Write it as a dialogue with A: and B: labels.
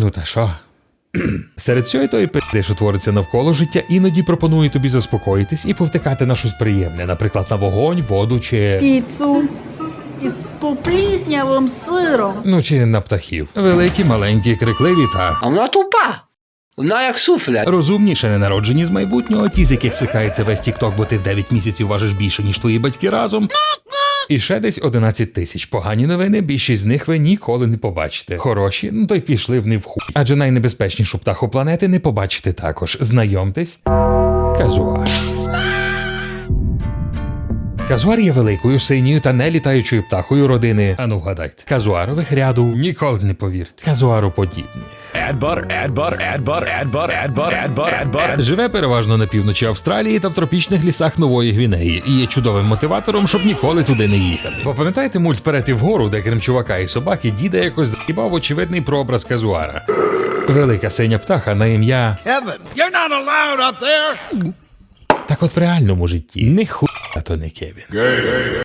A: Ну та що? Серед цієї тої пизди, що твориться навколо життя, іноді пропонує тобі заспокоїтись і повтикати на щось приємне, наприклад, на вогонь, воду чи.
B: Піцу із попліснявим сиром.
A: Ну чи на птахів. Великі, маленькі, крикливі та
C: А вона тупа. Вона як суфля.
A: розумні, ще не народжені з майбутнього, ті, з яких псикається весь тікток, бо ти в 9 місяців важиш більше, ніж твої батьки разом. І ще десь 11 тисяч. Погані новини, більшість з них ви ніколи не побачите. Хороші, ну то й пішли в в. Адже найнебезпечнішу птаху планети не побачите також. Знайомтесь. Казуар. Казуар є великою, синьою та нелітаючою птахою родини. Ану вгадайте. Казуарових ряду ніколи не повірте. Казуару подібні.
D: Add butter, add butter, add butter, add butter, add butter, add butter, add butter.
A: Живе переважно на півночі Австралії та в тропічних лісах Нової Гвінеї і є чудовим мотиватором, щоб ніколи туди не їхати. Бо пам'ятаєте мульт «Вперед і вгору, де крім чувака і собаки діда якось заїбав очевидний прообраз казуара. Велика синя птаха на ім'я.
D: You're not allowed up there.
A: Так от в реальному житті не хуя то не Кевін.